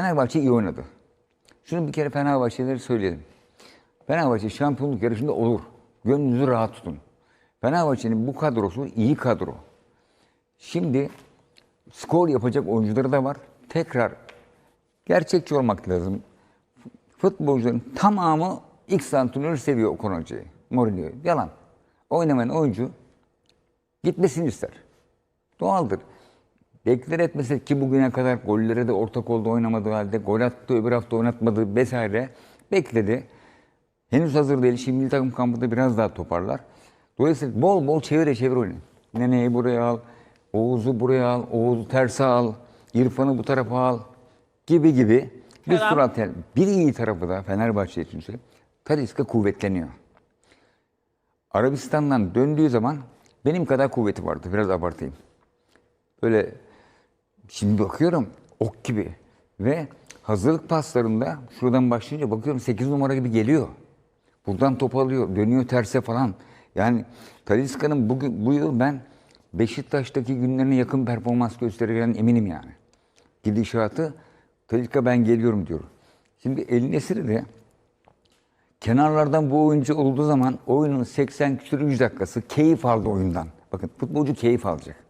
Fenerbahçe iyi oynadı. Şunu bir kere Fenerbahçe'leri söyleyelim. Fenerbahçe şampiyonluk yarışında olur. Gönlünüzü rahat tutun. Fenerbahçe'nin bu kadrosu iyi kadro. Şimdi skor yapacak oyuncuları da var. Tekrar gerçekçi olmak lazım. Futbolcuların tamamı X antrenörü seviyor Okan Hoca'yı. Mourinho'yu. Yalan. Oynamayan oyuncu gitmesini ister. Doğaldır. Bekler etmese ki bugüne kadar gollere de ortak oldu oynamadığı halde gol attı öbür hafta oynatmadı vesaire bekledi. Henüz hazır değil. Şimdi milli takım kampında biraz daha toparlar. Dolayısıyla bol bol çevire çevir oynayın. Nene'yi buraya al, Oğuz'u buraya al, Oğuz'u terse al, İrfan'ı bu tarafa al gibi gibi bir Kerem. sürü alternatif. Bir iyi tarafı da Fenerbahçe için söyleyeyim. Talisca kuvvetleniyor. Arabistan'dan döndüğü zaman benim kadar kuvveti vardı. Biraz abartayım. Böyle şimdi bakıyorum ok gibi ve hazırlık paslarında şuradan başlayınca bakıyorum 8 numara gibi geliyor. Buradan top alıyor, dönüyor terse falan. Yani Talisca'nın bugün bu yıl ben Beşiktaş'taki günlerine yakın performans göstereceğine eminim yani. Gidişatı Talisca ben geliyorum diyor. Şimdi El de kenarlardan bu oyuncu olduğu zaman oyunun 80 küsur 100 dakikası keyif aldı oyundan. Bakın futbolcu keyif alacak.